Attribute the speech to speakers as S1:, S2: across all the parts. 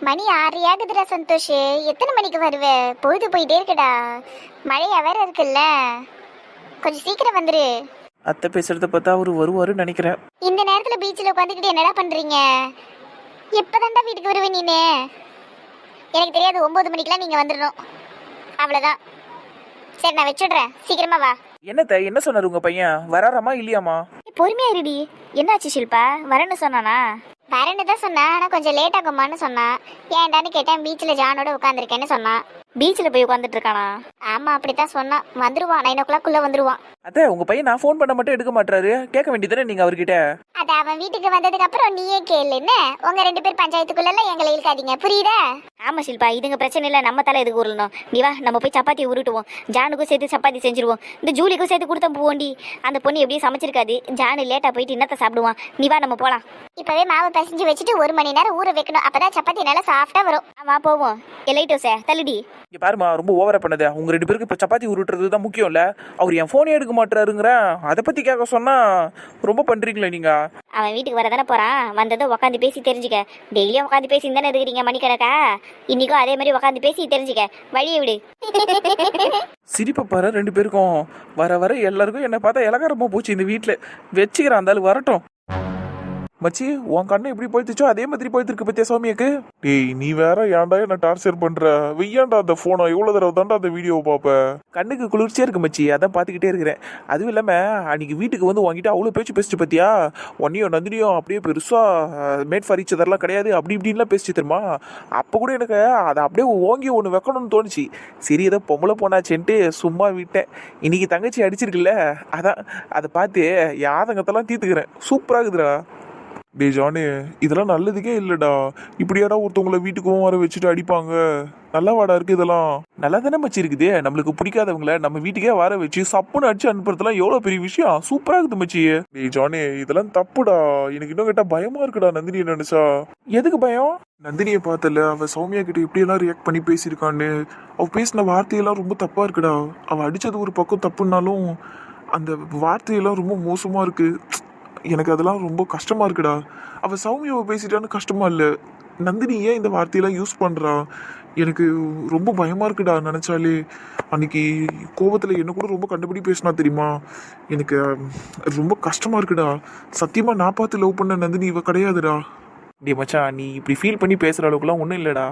S1: மணி ஆறு ஆகுதுடா சந்தோஷ். எத்தனை மணிக்கு வருவ? பொழுது போயிட்டே இருக்குடா. மழையா வேற இருக்குல்ல? கொஞ்சம் சீக்கிரம் வந்துரு.
S2: அத்தை பேசுறத பார்த்தா அவர் வருவாருன்னு நினைக்கிறேன்.
S1: இந்த நேரத்துல பீச்சில் உட்காந்துக்கிட்டு என்னடா பண்றீங்க? எப்பதான்டா வீட்டுக்கு வருவே நீனு? எனக்கு தெரியாது ஒன்பது மணிக்கெல்லாம் நீங்க வந்துடணும் அவ்வளவுதான். சரி நான் வச்சுடுறேன். சீக்கிரமா வா.
S2: என்னத்த? என்ன சொன்னார் உங்க பையன்? வராராமா இல்லையாமா?
S1: பொறுமையா இருடி. என்னாச்சு ஷில்பா? வரேன்னு சொன்னானா? வரேன்னு தான் சொன்னா ஆனா கொஞ்சம் லேட் ஆகுமான்னு சொன்னான் ஏன்டான்னு கேட்டேன் பீச்சில் ஜானோட உட்காந்துருக்கேன்னு சொன்னான் பீச்சில் போய் உட்காந்துட்டு இருக்கானா ஆமா அப்படித்தான் சொன்னான் வந்துருவான் நைன் ஓ கிளாக்குள்ள வந்துருவான்.
S2: அத்தை உங்க பையன் நான் ஃபோன் பண்ண மட்டும் எடுக்க மாட்டாரு கேட்க வேண்டியதானே நீங்க அவர்கிட்ட?
S1: அது அவன் வீட்டுக்கு வந்ததுக்கு அப்புறம் நீயே கேளு என்ன? உங்க ரெண்டு பேர் பஞ்சாயத்துக்குள்ள எங்களை இழுக்காதீங்க. புரியுதா?
S3: ஆமா ஷில்பா இதுங்க பிரச்சனை இல்லை. நம்ம தலை எதுக்கு உருளணும் நீ வா நம்ம போய் சப்பாத்தி உருட்டுவோம் ஜானுக்கும் சேர்த்து சப்பாத்தி செஞ்சிருவோம். இந்த ஜூலிக்கும் சேர்த்து கொடுத்தா போவோண்டி. அந்த பொண்ணு எப்படியும் சமைச்சிருக்காது. ஜானு லேட்டா போயிட்டு என்னத்தை சாப்பிடுவான். நீ வா நம்ம போலாம்.
S1: இப்பவே மாவு பிசைஞ்சு வச்சுட்டு ஒரு மணி நேரம் ஊற வைக்கணும். அப்பதான் சப்பாத்தி நல்லா சாஃப்டா வரும்.
S3: ஆ, வா போவோம். எலைட்டோசே தள்ளுடி.
S2: இங்க பாருமா ரொம்ப ஓவரா பண்ணது. உங்க ரெண்டு பேருக்கு இப்ப சப்பாத்தி உருட்டுறது தான் முக்கியம் இல்ல அவர் என் போனே எடுக்க மாட்டாருங்கிறேன் அதை பத்தி கேட்க சொன்னா ரொம்ப பண்றீங்களே நீங்க.
S3: அவன் வீட்டுக்கு வர தானே போறான். வந்ததும் உட்காந்து பேசி தெரிஞ்சுக்க. டெய்லியும் உட்காந்து பேசி தானே இருக்கிறீங்க மணிக்கணக்கா? இன்னைக்கும் அதே மாதிரி உட்காந்து பேசி தெரிஞ்சுக்க. வழியை விடு.
S2: சிரிப்பை பாரு ரெண்டு பேருக்கும். வர வர எல்லாருக்கும் என்ன பார்த்தா இலகாரமா போச்சு இந்த வீட்டுல வச்சுக்கிறேன் அந்த வரட்டும். மச்சி உன் கண்ணு எப்படி போயிடுச்சோ அதே மாதிரி போயிட்டு பத்தியா சௌமியக்கு?
S4: டேய் நீ வேற ஏன்டா என்ன டார்ச்சர் பண்ற? வெய்யாண்டா அந்த போனை எவ்வளவு தடவை தான்டா அந்த வீடியோ பாப்ப
S2: கண்ணுக்கு குளிர்ச்சியா இருக்கு மச்சி அதான் பார்த்துக்கிட்டே இருக்கிறேன். அதுவும் இல்லாம அன்னைக்கு வீட்டுக்கு வந்து உங்ககிட்ட அவ்வளோ பேச்சு பேசிச்சு பத்தியா? ஒன்னையும் நந்தினியும் அப்படியே பெருசா மேட் ஃபார் ஈச் அதெல்லாம் கிடையாது அப்படி இப்படின்லாம் பேசிச்சு தெரியுமா? அப்போ கூட எனக்கு அதை அப்படியே ஓங்கி ஒன்று வைக்கணும்னு தோணுச்சு. சரி ஏதோ பொம்பளை போனாச்சேன்ட்டு சும்மா விட்டேன். இன்னைக்கு தங்கச்சி அடிச்சிருக்குல்ல அதான் அதை பார்த்து யாதங்கத்தெல்லாம் தீர்த்துக்கிறேன். சூப்பராக இருக்குதுடா.
S4: டேய் ஜானே இதெல்லாம் நல்லதுக்கே இல்லைடா. இப்படியாடா ஒருத்தவங்கள வீட்டுக்கும் வர வச்சுட்டு அடிப்பாங்க. நல்லா வாடா இருக்கு இதெல்லாம்.
S2: நல்லா தானே மச்சி இருக்குதே. நம்மளுக்கு பிடிக்காதவங்கள நம்ம வீட்டுக்கே வர வச்சு சப்புன்னு அடிச்சு அனுப்புறதுலாம் எவ்வளோ பெரிய விஷயம். சூப்பராக இருக்குது மச்சி.
S4: டேய் ஜானே இதெல்லாம் தப்புடா. எனக்கு இன்னும் கேட்டால் பயமா இருக்குடா நந்தினியை நினைச்சா.
S2: எதுக்கு பயம்?
S4: நந்தினியை பார்த்தல அவ சௌமியா கிட்ட எப்படியெல்லாம் ரியாக்ட் பண்ணி பேசியிருக்கான்னு. அவ பேசின வார்த்தையெல்லாம் ரொம்ப தப்பா இருக்குடா. அவ அடிச்சது ஒரு பக்கம் தப்புனாலும் அந்த வார்த்தையெல்லாம் ரொம்ப மோசமா இருக்கு. எனக்கு அதெல்லாம் ரொம்ப கஷ்டமாக இருக்குடா. அவள் சௌமியாவை பேசிட்டான்னு கஷ்டமாக இல்லை. நந்தினி ஏன் இந்த வார்த்தையெல்லாம் யூஸ் பண்ணுறா எனக்கு ரொம்ப பயமாக இருக்குடா நினச்சாலே. அன்னைக்கு கோபத்தில் என்ன கூட ரொம்ப கண்டுபிடி பேசினா தெரியுமா? எனக்கு ரொம்ப கஷ்டமாக இருக்குடா. சத்தியமாக நான் பார்த்து லவ் பண்ண நந்தினி இவ கிடையாதுடா.
S2: டே மச்சான் நீ இப்படி ஃபீல் பண்ணி பேசுகிற அளவுக்குலாம் ஒன்றும் இல்லைடா.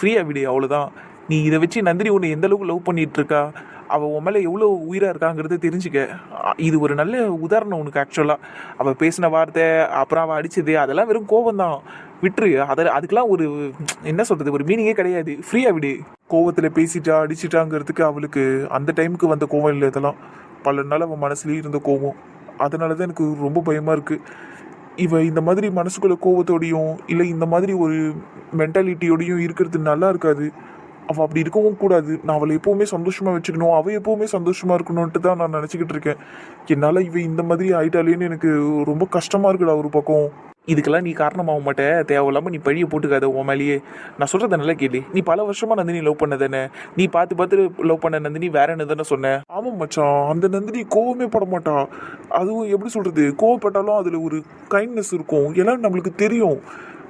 S2: ஃப்ரீயாக விடு அவ்வளோதான் நீ இதை வச்சு நந்தினி உன்னை எந்த அளவுக்கு லவ் பண்ணிகிட்ருக்கா அவள் உன் மேலே எவ்வளோ உயிராக இருக்காங்கிறத தெரிஞ்சுக்க. இது ஒரு நல்ல உதாரணம் உனக்கு ஆக்சுவலாக அவள் பேசின வார்த்தை அப்புறம் அவள் அடிச்சது அதெல்லாம் வெறும் கோபம் தான் விட்டுரு. அதை அதுக்கெலாம் ஒரு என்ன சொல்கிறது ஒரு மீனிங்கே கிடையாது. ஃப்ரீயாக விடு.
S4: கோவத்தில் பேசிட்டா அடிச்சிட்டாங்கிறதுக்கு அவளுக்கு அந்த டைமுக்கு வந்த கோவம் இல்லை இதெல்லாம். பல நாள் அவன் மனசுலேயே இருந்த கோவம். அதனால தான் எனக்கு ரொம்ப பயமாக இருக்குது இவள் இந்த மாதிரி மனசுக்குள்ள கோவத்தோடையும் இல்லை இந்த மாதிரி ஒரு மென்டாலிட்டியோடையும் இருக்கிறது நல்லா இருக்காது. அவள் அப்படி இருக்கவும் கூடாது. நான் அவளை எப்போவுமே சந்தோஷமாக வச்சுக்கணும். அவள் எப்போவுமே சந்தோஷமாக இருக்கணும்ன்ட்டு தான் நான் நினச்சிக்கிட்டு இருக்கேன். என்னால் இவ இந்த மாதிரி ஆயிட்டாலேன்னு எனக்கு ரொம்ப கஷ்டமாக இருக்குடா ஒரு பக்கம்.
S2: இதுக்கெல்லாம் நீ காரணமாக மாட்ட. தேவையில்லாமல் நீ பழியை போட்டுக்காத உன் மேலேயே. நான் சொல்கிறத நல்லா கேளு. நீ பல வருஷமாக நந்தினி லவ் பண்ண தானே? நீ பார்த்து பார்த்து லவ் பண்ண நந்தினி வேற என்ன தானே சொன்னேன்
S4: ஆமாம் மச்சான். அந்த நந்தினி கோவமே பட மாட்டான் அதுவும் எப்படி சொல்கிறது கோவப்பட்டாலும் அதில் ஒரு கைண்ட்னஸ் இருக்கும். எல்லாம் நம்மளுக்கு தெரியும்.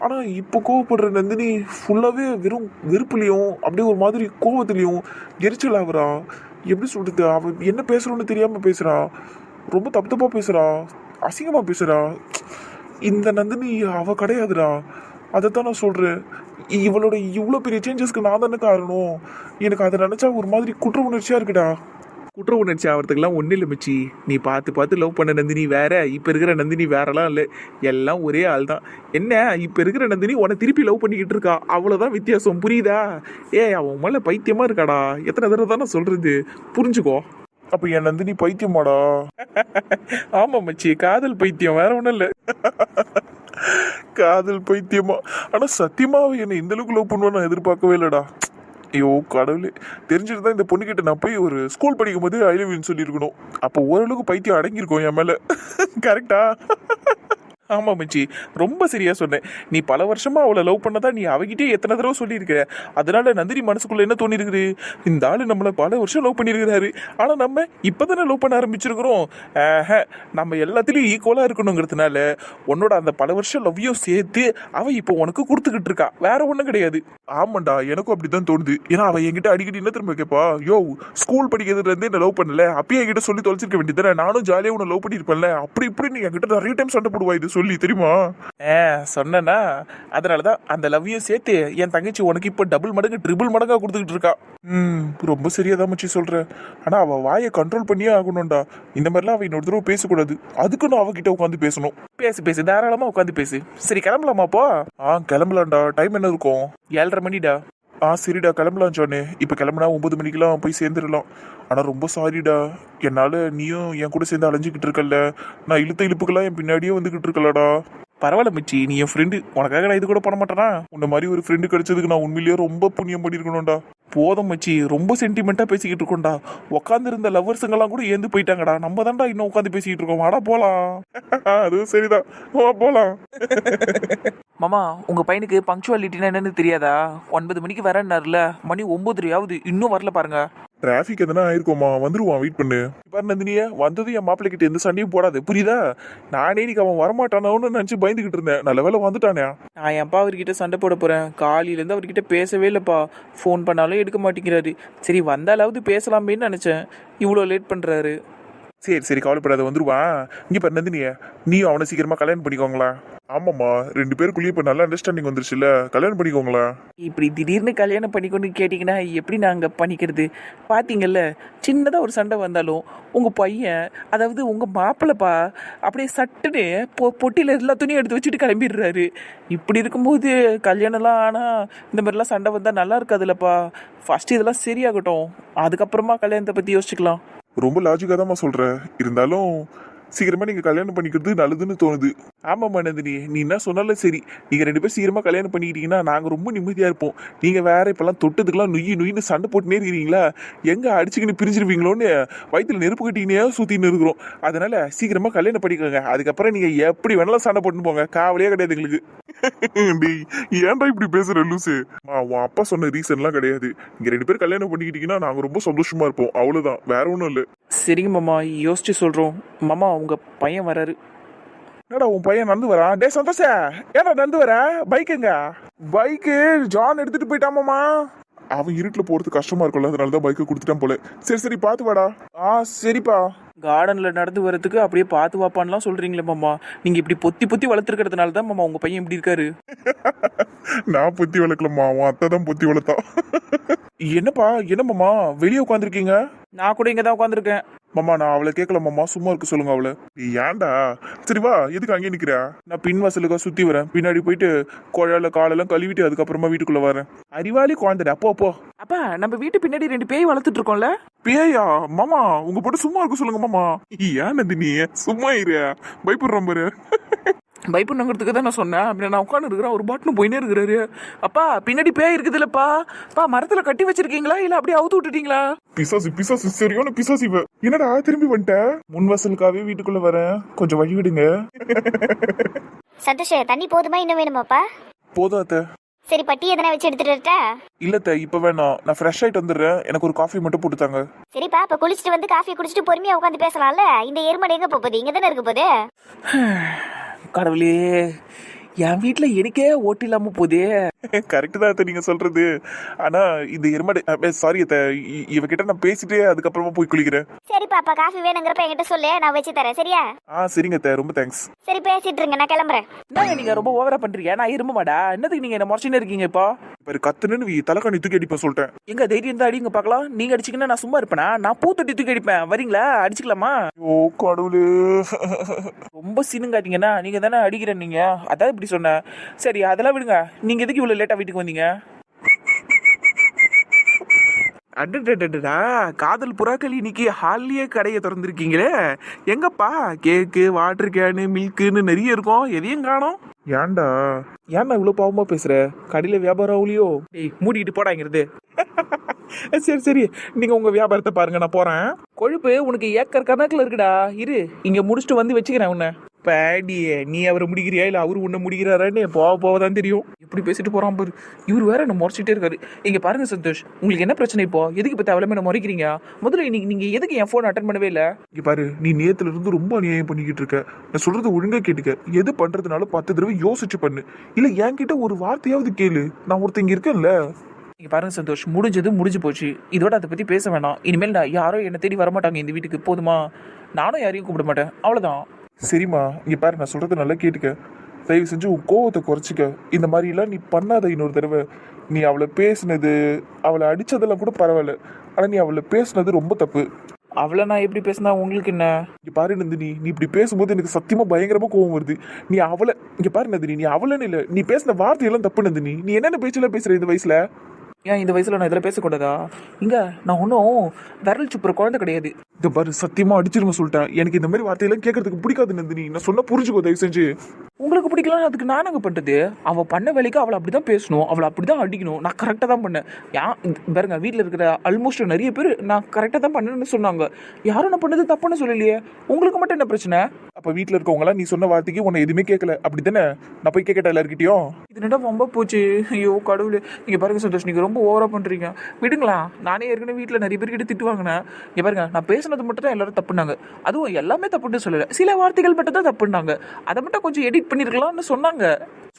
S4: ஆனால் இப்போ கோவப்படுற நந்தினி ஃபுல்லாகவே வெறும் வெறுப்புலையும் அப்படியே ஒரு மாதிரி கோவத்துலையும் எரிச்சல் ஆகுறா. எப்படி சொல்கிறது அவள் என்ன பேசுகிறோன்னு தெரியாமல் பேசுகிறா ரொம்ப தப்பு தப்பாக பேசுகிறா அசிங்கமாக பேசுகிறா இந்த நந்தினி அவள் கிடையாதுடா. அதைத்தான் நான் சொல்கிறேன் இவளோட இவ்வளோ பெரிய சேஞ்சஸ்க்கு நான் தானே காரணம். எனக்கு அதை நினச்சா ஒரு மாதிரி குற்ற உணர்ச்சியாக இருக்குடா.
S2: குற்ற உணர்ச்சி ஆகிறதுக்கெல்லாம் ஒன்றும் இல்லை மச்சி. நீ பார்த்து பார்த்து லவ் பண்ண நந்தினி வேற. இப்போ இருக்கிற நந்தினி வேறலாம் இல்லை. எல்லாம் ஒரே ஆள் தான் என்ன? இப்போ இருக்கிற நந்தினி உன்னை திருப்பி லவ் பண்ணிக்கிட்டு இருக்கா? அவ்வளோதான் வித்தியாசம். புரியுதா? ஏய் அவன் மேலே பைத்தியமாக இருக்காடா? எத்தனை தடவை தானே சொல்கிறது புரிஞ்சுக்கோ.
S4: அப்ப என் நந்தினி பைத்தியமாடா?
S2: ஆமாம் மச்சி. காதல் பைத்தியம் வேற ஒன்றும் இல்லை.
S4: காதல் பைத்தியமா? ஆனா சத்தியமா அவ என்னை இந்த அளவுக்கு லவ் பண்ணுவான்னு நான் எதிர்பார்க்கவே இல்லடா. ஐயோ கடவுளே. தெரிஞ்சுட்டு தான் இந்த பொண்ணுக்கிட்ட நான் போய் ஒரு ஸ்கூல் படிக்கும் போது ஐ லவ் யூன்னு சொல்லியிருக்கணும். அப்போ ஓரளவுக்கு பைத்தியம் அடங்கியிருக்கும் என் மேலே. கரெக்டா
S5: ஆமாம் மச்சி. ரொம்ப சரியாக சொன்னேன் நீ பல வருஷமா அவளை லவ் பண்ணதா நீ அவகிட்டே எத்தனை தடவை சொல்லியிருக்கிற? அதனால நந்தினி மனசுக்குள்ள என்ன தோணிருக்குது இந்த ஆள் நம்மளை பல வருஷம் லவ் பண்ணியிருக்கிறாரு. ஆனால் நம்ம இப்பதானே லவ் பண்ண ஆரம்பிச்சிருக்கிறோம். நம்ம எல்லாத்துலேயும் ஈக்குவலாக இருக்கணுங்கிறதுனால உன்னோட அந்த பல வருஷம் லவ்வையும் சேர்த்து அவ இப்போ உனக்கு கொடுத்துக்கிட்டு இருக்கா. வேற ஒன்றும் கிடையாது.
S4: ஆமாண்டா எனக்கும் அப்படி தான் தோணுது. ஏன்னா அவள் என்கிட்ட அடிக்கடி என்ன திரும்ப கேட்பா யோ ஸ்கூல் படிக்கிறதுலேருந்து என்ன லவ் பண்ணல. அப்பயே என்கிட்ட சொல்லி தொலைச்சிருக்க வேண்டியது நானும் ஜாலியாக உன்னை லவ் பண்ணியிருப்பேன்ல. அப்படி இப்படி நீ என்கிட்ட நிறைய டைம் சண்டை போடுவா. இது சொல்லி தெரியுமா?
S5: ஏ சொன்னேன்னா அதனாலதான் அந்த லவ்வையும் சேர்த்து என் தங்கச்சி உனக்கு இப்போ டபுள் மடங்கு ட்ரிபிள் மடங்கா கொடுத்துக்கிட்டு இருக்கா.
S4: ம் ரொம்ப சரியாக தான் மச்சி சொல்ற. ஆனா அவ வாயை கண்ட்ரோல் பண்ணியே ஆகணும்டா. இந்த மாதிரிலாம் அவ இன்னொரு தடவை பேசக்கூடாது. அதுக்கு நான் அவகிட்ட உட்காந்து பேசணும்.
S5: பேசு பேசு. தாராளமா உட்காந்து பேசு. சரி கிளம்பலாமாப்போ
S4: ஆ கிளம்பலாம்டா. டைம் என்ன இருக்கும்?
S5: ஏழரை மணிடா.
S4: ஆ சரிடா கிளம்பலாம் ஜானு. இப்போ கிளம்புனா ஒன்பது மணிக்கெல்லாம் போய் சேர்ந்துடலாம். ஆனால் ரொம்ப சாரிடா என்னால் நீயும் என் கூட சேர்ந்து அலைஞ்சிக்கிட்டு இருக்கல்ல. நான் இழுத்த இழுப்புக்கெல்லாம் என் பின்னாடியே வந்துக்கிட்டு இருக்கலடா.
S5: பரவாயில்ல மிச்சி நீ என் ஃப்ரெண்டு உனக்காக நான் இது கூட பண்ண மாட்டேனா?
S4: உன்ன மாதிரி ஒரு ஃப்ரெண்டு கிடைச்சதுக்கு நான் உண்மையிலேயே ரொம்ப புண்ணியம் பண்ணியிருக்கணும்டா.
S5: போதும் மச்சி. ரொம்ப சென்டிமெண்ட்டாக பேசிக்கிட்டு இருக்கோம்டா. உட்காந்துருந்த லவ்வர்ஸுங்கெல்லாம் கூட ஏந்து போயிட்டாங்கடா. நம்ம தான்டா இன்னும் உட்காந்து பேசிக்கிட்டு இருக்கோம். வாடா போகலாம்
S4: அதுவும் சரிதான். வா போலாம்.
S5: மாமா உங்க பையனுக்கு பங்க்சுவாலிட்டினா என்னன்னு தெரியாதா? ஒன்பது மணிக்கு வரேன்னாருல. மணி ஒன்பதுரையாவது இன்னும் வரல பாருங்க.
S4: டிராஃபிக் எதனா ஆயிருக்கோமா? வந்துருவான் வெயிட் பண்ணு.
S5: பாரு நந்தினியே வந்ததும் என் மாப்பிள்ளை கிட்ட எந்த சண்டையும் போடாது புரியுதா? நானே இன்னைக்கு அவன் வரமாட்டானோன்னு நினைச்சு பயந்துகிட்டு இருந்தேன். நல்ல வேலை வந்துட்டானே.
S2: நான் என்ப்பா அவர்கிட்ட சண்டை போட போகிறேன் காலையிலேருந்து அவர்கிட்ட பேசவே இல்லைப்பா. ஃபோன் பண்ணாலும் எடுக்க மாட்டேங்கிறாரு. சரி வந்தாலாவது பேசலாமேன்னு நினச்சேன். இவ்வளோ லேட் பண்ணுறாரு
S4: சரி சரி கவலைப்படாத வந்துருவா. இங்கே பாரு நந்தினிய நீ அவனை சீக்கிரமா கல்யாணம் பண்ணிக்கோங்களா. ஆமாம்மா ரெண்டு பேருக்குள்ளேயும் இப்போ நல்ல அண்டர்ஸ்டாண்டிங் வந்துருச்சுல்ல கல்யாணம் பண்ணிக்கோங்களா.
S2: இப்படி திடீர்னு கல்யாணம் பண்ணிக்கொண்டு கேட்டிங்கன்னா எப்படி நாங்கள் பண்ணிக்கிறது? பார்த்தீங்கல்ல சின்னதாக ஒரு சண்டை வந்தாலும் உங்கள் பையன் அதாவது உங்கள் மாப்பிள்ளைப்பா அப்படியே சட்டுன்னு பொ பொட்டியில் எல்லா துணியும் எடுத்து வச்சுட்டு கிளம்பிடுறாரு. இப்படி இருக்கும்போது கல்யாணம்லாம் ஆனால் இந்த மாதிரிலாம் சண்டை வந்தால் நல்லா இருக்காதுல்லப்பா. ஃபஸ்ட்டு இதெல்லாம் சரியாகட்டும். அதுக்கப்புறமா கல்யாணத்தை பற்றி யோசிச்சுக்கலாம்.
S4: ரொம்ப லாஜிக்காக தான் சொல்கிற இருந்தாலும் சீக்கிரமாக நீங்கள் கல்யாணம் பண்ணிக்கிறது நல்லதுன்னு தோணுது.
S5: ஆமாம்மா நந்தினி நீ என்ன சொன்னாலும் சரி. நீங்கள் ரெண்டு பேரும் சீக்கிரமாக கல்யாணம் பண்ணிக்கிட்டீங்கன்னா நாங்கள் ரொம்ப நிம்மதியாக இருப்போம். நீங்கள் வேற இப்போல்லாம் தொட்டதுக்கெல்லாம் நுயி நுயின்னு சண்டை போட்டுனே இருக்கிறீங்களா? எங்கே அடிச்சுக்கின்னு பிரிஞ்சிருவீங்களோன்னு வயித்துல நெருப்பு கட்டினே சுற்றின்னு இருக்கிறோம். அதனால் சீக்கிரமாக கல்யாணம் பண்ணிக்கோங்க. அதுக்கப்புறம் நீங்கள் எப்படி வேணாலும் சண்டை போட்டுன்னு போங்க. காவலையே கிடையாது எங்களுக்கு.
S4: டேய் ஏன்டா இப்படி பேசுற லூசு? உன் அப்பா சொன்ன ரீசன்லாம் கிடையாது. நீங்க ரெண்டு பேரும் கல்யாணம் பண்ணிக்கிட்டீங்கன்னா நாங்க ரொம்ப சந்தோஷமா இருப்போம். அவ்வளவுதான். வேற ஒண்ணும் இல்ல.
S2: சரிங்க மாமா யோசிச்சு சொல்கிறோம் மாமா உங்கள் பையன் வராரு.
S5: என்னடா உன் பையன் நடந்து வரான் டே சந்தோஷ ஏடா நடந்து வர? பைக் எங்க? பைக்கு ஜான் எடுத்துட்டு போயிட்டாமாமா
S4: அவன் இருட்டுல போறது கஷ்டமா இருக்கும்ல அதனால தான் பைக்கை கொடுத்துட்டான் போல. சரி சரி பாத்து வாடா.
S5: ஆ சரிப்பா.
S2: கார்டனில் நடந்து வரதுக்கு அப்படியே பார்த்து வாப்பான்லாம் சொல்கிறீங்களே மாமா. நீங்கள் இப்படி பொத்தி பொத்தி வளர்த்துருக்கிறதுனால தான் மாமா உங்கள் பையன் இப்படி இருக்காரு.
S4: நான் பொத்தி வளர்க்கலம்மா அவன் அத்தை தான் பொத்தி வளர்த்தான்
S5: என்னப்பா என்னம்மாமா வெளியே உட்காந்துருக்கீங்க
S2: நான் கூட இங்கே தான் உட்காந்துருக்கேன்
S4: மாமா நான் அவளை கேட்கல மாமா சும்மா இருக்க சொல்லுங்க அவளை. ஏன்டா? சரி வா எதுக்கு அங்கே நிக்கிற?
S5: நான் பின் வாசலுக்கா சுத்தி வரேன். பின்னாடி போயிட்டு குழால காலெல்லாம் கழுவிட்டு அதுக்கப்புறமா வீட்டுக்குள்ள வரேன். அறிவாளி குழந்தை அப்போ அப்போ
S2: அப்பா நம்ம வீட்டு பின்னாடி ரெண்டு பேய் வளர்த்துட்டு இருக்கோம்ல?
S4: பேயா? மாமா உங்க போட்டு சும்மா இருக்க சொல்லுங்க மாமா. ஏன் நந்தினி? சும்மா இரு. பயப்படுறோம் பாரு.
S2: பயப்படணுங்கிறதுக்கு தான் நான் சொன்னேன். அப்படி நான் உட்காந்து இருக்கிறேன். ஒரு பாட்டுன்னு போயினே இருக்கிறாரு. அப்பா பின்னாடி பேய் இருக்குது இல்லப்பா பா மரத்துல கட்டி வச்சிருக்கீங்களா? இல்ல அப்படியே அவுத்து விட்டுட்டீங்களா?
S4: பிசாசு பிசாசு சரியான பிசாசு இவ. என்னடா திரும்பி வந்துட்ட?
S5: முன் வாசலுக்காவே வீட்டுக்குள்ள வரேன். கொஞ்சம் வழி விடுங்க
S1: சந்தோஷ் தண்ணி போதுமா? இன்னும் வேணுமாப்பா?
S5: போதும் அத்தை.
S1: சரி பட்டி எதனா வச்சு எடுத்துட்டு வரட்டா?
S5: இல்லத்த இப்ப வேணாம் நான் ஃப்ரெஷ் ஆயிட்டு வந்துடுறேன். எனக்கு ஒரு காஃபி மட்டும் போட்டுத்தாங்க.
S1: சரிப்பா அப்ப குளிச்சுட்டு வந்து காஃபி குடிச்சிட்டு பொறுமையா உட்காந்து பேசலாம்ல? இந்த எருமடை எங்க போகுது? இங்க தானே இருக்க போகுது?
S2: கடவுளே. என் வீட்டுல எனக்கே ஓட்டு இல்லாம போதே.
S5: கரெக்ட் தான் அத்தை நீங்க சொல்றது. ஆனா இந்த எருமடை சாரி அத்தை. இ- இவகிட்ட நான் பேசிட்டே அதுக்கப்புறமா போய் குளிக்கிறேன்.
S1: சரிப்பா அப்ப காஃபி வேணுங்கிறப்ப என்கிட்ட சொல்லு நான் வச்சு தரேன் சரியா?
S5: ஆ சரிங்க அத்தை ரொம்ப தேங்க்ஸ்
S1: சரி பேசிட்டு இருங்க நான் கிளம்புறேன்.
S2: என்னங்க நீங்க ரொம்ப ஓவரா பண்றீங்க? நான் இரும்ப மாடா என்னதுக்கு நீங்க என்ன முறைச்சுன்னு இருக்கீங்க இப்போ?
S5: பாரு கத்துன்னு தலைக்காணி தூக்கி அடிப்பேன் சொல்லிட்டேன்.
S2: எங்க தைரியம் தான் அடிங்க பார்க்கலாம். நீங்க அடிச்சீங்கன்னா நான் சும்மா இருப்பேனா? நான் பூத்தொட்டி தூக்கி அடிப்பேன். வரீங்களா? அடிச்சுக்கலாமா?
S5: ஓ கடவுளே.
S2: ரொம்ப சீனுங்காட்டீங்கன்னா நீங்க தானே அடிக்கிற நீங்க அதான் இப்படி சொன்னேன். சரி அதெல்லாம் விடுங்க. நீங்க எதுக்கு இவ்வளவு லேட்டா வீட்டுக்கு வந்தீங்க?
S5: அடடடடா காதல் புறாக்கள் இன்னைக்கு ஹாலியே கடையை திறந்திருக்கீங்களே. எங்கப்பா? கேக்கு வாட்டர் கேனு மில்க்குன்னு நிறைய இருக்கும். எதையும் காணோம்.
S4: ஏன்டா?
S5: ஏன்டா இவ்வளோ பாவமா பேசுற? கடையில் வியாபாரம் ஆகலையோ?
S2: டேய் மூடிக்கிட்டு போடாங்கிறது
S5: சரி சரி. நீங்க உங்க வியாபாரத்தை பாருங்க நான் போறேன்.
S2: கொழுப்பு உனக்கு ஏக்கர் கணக்குல இருக்குடா. இரு. இங்க முடிச்சுட்டு வந்து வச்சுக்கிறேன் உன்னை.
S5: பேடியே நீ அவரை முடிக்கிறியா? இல்லை அவரு உன்னை முடிக்கிறாரான்னு போக போக தான் தெரியும்.
S2: இப்படி பேசிட்டு போறான் பாரு. இவர் வேற என்ன முறைச்சிட்டே இருக்காரு. இங்க பாருங்க சந்தோஷ். உங்களுக்கு என்ன பிரச்சனை இப்போ? எதுக்கு இப்போ தேவையில்லாம என்ன முறைக்கிறீங்க? முதல்ல இன்னைக்கு நீங்க எதுக்கு என் ஃபோன் அட்டன் பண்ணவே இல்லை?
S4: இங்க பாரு நீ நேத்துல இருந்து ரொம்ப அநியாயம் பண்ணிக்கிட்டு இருக்க. நான் சொல்றது ஒழுங்கா கேட்டுக்க. எது பண்றதுனால பத்து தடவை யோசிச்சு பண்ணு. இல்ல என்கிட்ட ஒரு வார்த்தையாவது கேளு. நான் ஒருத்தன் இங்க இருக்கேன்ல.
S2: இங்க பாருங்க சந்தோஷ். முடிஞ்சது முடிஞ்சு போச்சு. இதோட அதை பத்தி பேச வேணாம். இனிமேல் நான் யாரும் என்னை தேடி வரமாட்டாங்க இந்த வீட்டுக்கு. போதுமா? நானும் யாரையும் கூப்பிட மாட்டேன். அவ்வளவுதான்.
S4: சரிம்மா இங்க பாரு நான் சொல்றத நல்லா கேட்டுக்க. தயவு செஞ்சு உன் கோவத்தை குறைச்சிக்க. இந்த மாதிரி எல்லாம் நீ பண்ணாத இன்னொரு தடவை. நீ அவளை பேசுனது அவளை அடிச்சதெல்லாம் கூட பரவாயில்ல. ஆனா நீ அவளை பேசுனது ரொம்ப தப்பு.
S2: அவளை நான் எப்படி பேசினா உங்களுக்கு என்ன?
S4: இங்க பாரு நந்தினி. நீ இப்படி பேசும்போது எனக்கு சத்தியமா பயங்கரமா கோவம் வருது. நீ அவளை இங்க பாரு நந்தினி. நீ அவளன்னு இல்ல. நீ பேசின வார்த்தையெல்லாம் தப்பு நந்தினி. நீ என்னென்ன பேச்செல்லாம் பேசுற இந்த வயசுல?
S2: ஏன் இந்த வயசில் நான் இதில் பேசக்கூடாதா? இங்கே நான் ஒன்றும் விரல் சுப்புற குழந்தை கிடையாது.
S4: இந்த பாரு சத்தியமா அடிச்சிருங்க சொல்லிட்டேன். எனக்கு இந்த மாதிரி வார்த்தையெல்லாம் கேட்கறதுக்கு பிடிக்காது நந்தினி. நான் சொன்னா புரிஞ்சுக்கோ தயவு செஞ்சு
S2: உங்களுக்கு பிடிக்கலாம் அதுக்கு நான் அங்கே பண்ணுறது அவள் பண்ண வேலைக்கு அவளை அப்படி தான் பேசணும். அவளை அப்படி தான் அடிக்கணும். நான் கரெக்டாக தான் பண்ணேன். ஏன் பாருங்க வீட்டில் இருக்கிற ஆல்மோஸ்ட் நிறைய பேர் நான் கரெக்டாக தான் பண்ணேன்னு சொன்னாங்க. யாரும் நான் பண்ணது தப்புன்னு சொல்லலையே. உங்களுக்கு மட்டும் என்ன பிரச்சனை?
S4: அப்போ வீட்டில் இருக்கவங்களாம் நீ சொன்ன வார்த்தைக்கு உன்னை எதுவுமே கேட்கல. அப்படி தானே நான் போய் கேட்கட்டா எல்லாருக்கிட்டையும்
S2: இது என்னடா ரொம்ப போச்சு? ஐயோ கடவுள். நீங்கள் பாருங்க சந்தோஷ் நீங்கள் ரொம்ப ஓவராக பண்ணுறீங்க விடுங்களா? நானே ஏற்கனவே வீட்டில் நிறைய பேர்கிட்ட திட்டு வாங்கினேன். இங்கே பாருங்க நான் பேசுனது மட்டும் தான் எல்லாரும் தப்புனாங்க. அதுவும் எல்லாமே தப்புன்னு சொல்லலை. சில வார்த்தைகள் மட்டும் தான் தப்புனாங்க. அதை மட்டும் கொஞ்சம் எடிட் பண்ணியிருக்கலாம்னு சொன்னாங்க.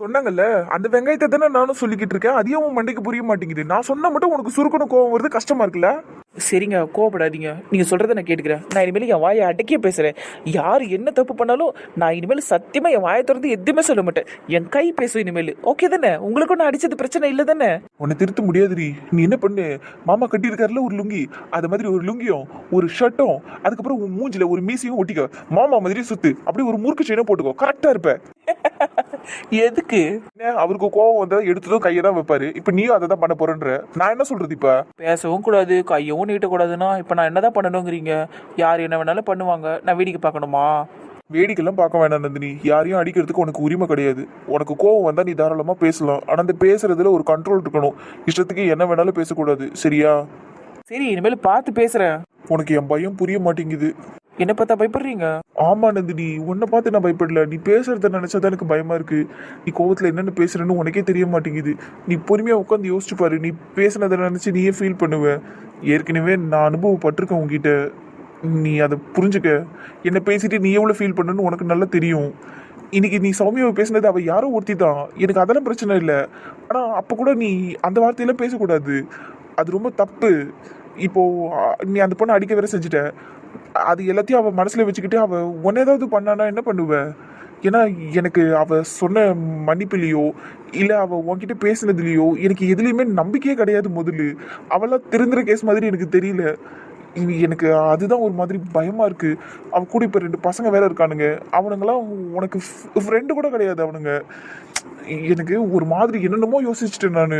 S4: சொன்னாங்கல்ல அந்த வெங்காயத்தை தானே நானும் சொல்லிக்கிட்டு இருக்கேன். அதையும் உன் மண்டைக்கு புரிய மாட்டேங்குது. நான் சொன்ன மட்டும் உனக்கு சுருக்கணும் கோவம் வருது கஷ்டமா இருக்குல்ல?
S2: சரிங்க கோவப்படாதீங்க. நீங்கள் சொல்கிறத நான் கேட்டுக்கிறேன். நான் இனிமேல் என் வாயை அடக்கியே பேசுகிறேன் யார் என்ன தப்பு பண்ணாலும் நான் இனிமேல் சத்தியமாக என் வாயை திறந்து எதுவுமே சொல்ல மாட்டேன். என் கை பேசும் இனிமேல். ஓகே தானே? உங்களுக்கும் நான் அடிச்சது பிரச்சனை இல்லை தானே?
S4: உன்னை திருத்த முடியாதுடி. நீ என்ன பண்ணு? மாமா கட்டியிருக்காருல ஒரு லுங்கி. அது மாதிரி ஒரு லுங்கியும் ஒரு ஷர்ட்டும் அதுக்கப்புறம் உன் மூஞ்சில ஒரு மீசையும் ஒட்டிக்கோ. மாமா மாதிரி சுத்து. அப்படியே ஒரு முறுக்கு செயினும் போட்டுக்கோ. கரெக்டா இருப்ப.
S2: எதுக்கு?
S4: என்ன, அவருக்கு கோவம் வந்தா எடுத்ததும் கையை தான் வைப்பாரு. இப்ப நீயும் அதை தான் பண்ண போறேன்ற. நான் என்ன சொல்றது இப்ப?
S2: பேசவும் கூடாது கையவும் நீட்டக்கூடாதுன்னா இப்போ நான் என்னதான் பண்ணணுங்கிறீங்க? யார் என்ன வேணாலும் பண்ணுவாங்க. நான் வேடிக்கை பார்க்கணுமா?
S4: வேடிக்கைலாம் பார்க்க வேண்டாம் நந்தினி. யாரையும் அடிக்கிறதுக்கு உனக்கு உரிமை கிடையாது. உனக்கு கோவம் வந்தா நீ தாராளமா பேசலாம். ஆனா அந்த பேசுறதுல ஒரு கண்ட்ரோல் இருக்கணும். இஷ்டத்துக்கு என்ன வேணாலும் பேசக்கூடாது. சரியா?
S2: சரி இனிமேல் பார்த்து பேசுகிறேன்
S4: உனக்கு என் பயம் புரிய மாட்டேங்குது.
S2: என்ன பார்த்தா பயப்படுறீங்க?
S4: ஆமா நந்தினி. உன்னை பார்த்து நான் பயப்படல. நீ பேசுறத நினைச்சாதான் எனக்கு பயமா இருக்கு. நீ கோவத்துல என்னென்ன பேசுறேன்னு உனக்கே தெரிய மாட்டேங்குது. நீ பொறுமையா உட்காந்து யோசிச்சு பாரு. நீ பேசுனதை நினைச்சு நீயே ஃபீல் பண்ணுவ. ஏற்கனவே நான் அனுபவப்பட்டிருக்கேன் உங்ககிட்ட நீ அதை புரிஞ்சுக்க. என்ன பேசிட்டு நீ எவ்வளோ ஃபீல் பண்ணுன்னு உனக்கு நல்லா தெரியும். இன்னைக்கு நீ சௌமியாவை பேசினது அவள் யாரோ ஒருத்தி தான். எனக்கு அதெல்லாம் பிரச்சனை இல்லை. ஆனால் அப்போ கூட நீ அந்த வார்த்தையெல்லாம் பேசக்கூடாது. அது ரொம்ப தப்பு. இப்போ நீ அந்த பொண்ணை அடிக்க வேற செஞ்சுட்ட. அது எல்லாத்தையும் அவள் மனசில் வச்சுக்கிட்டு அவள் உன்ன ஏதாவது பண்ணானா என்ன பண்ணுவ? ஏன்னா எனக்கு அவள் சொன்ன மன்னிப்புலையோ இல்லை அவள் உன்கிட்ட பேசினதுலையோ எனக்கு எதுலேயுமே நம்பிக்கையே கிடையாது முதல்ல. அவளா திருந்துற கேஸ் மாதிரி எனக்கு தெரியல. எனக்கு அதுதான் ஒரு மாதிரி பயமாக இருக்குது அவள் கூட இப்போ ரெண்டு பசங்க வேற இருக்கானுங்க. அவனுங்களாம் உனக்கு ஃப்ரெண்டு கூட கிடையாது அவனுங்க. எனக்கு ஒரு மாதிரி என்னென்னமோ யோசிச்சுட்டேன் நான்.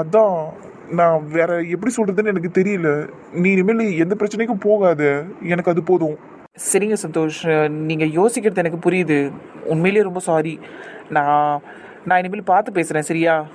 S4: அதான் நான் வேற எப்படி சொல்றதுன்னு எனக்கு தெரியல. நீ இனிமேல் எந்த பிரச்சனைக்கும் போகாத. எனக்கு அது போதும்.
S2: சரிங்க சந்தோஷ். நீங்கள் யோசிக்கிறது எனக்கு புரியுது. உண்மையிலேயே ரொம்ப சாரி நான் நான் இனிமேல் பார்த்து பேசுகிறேன் சரியா?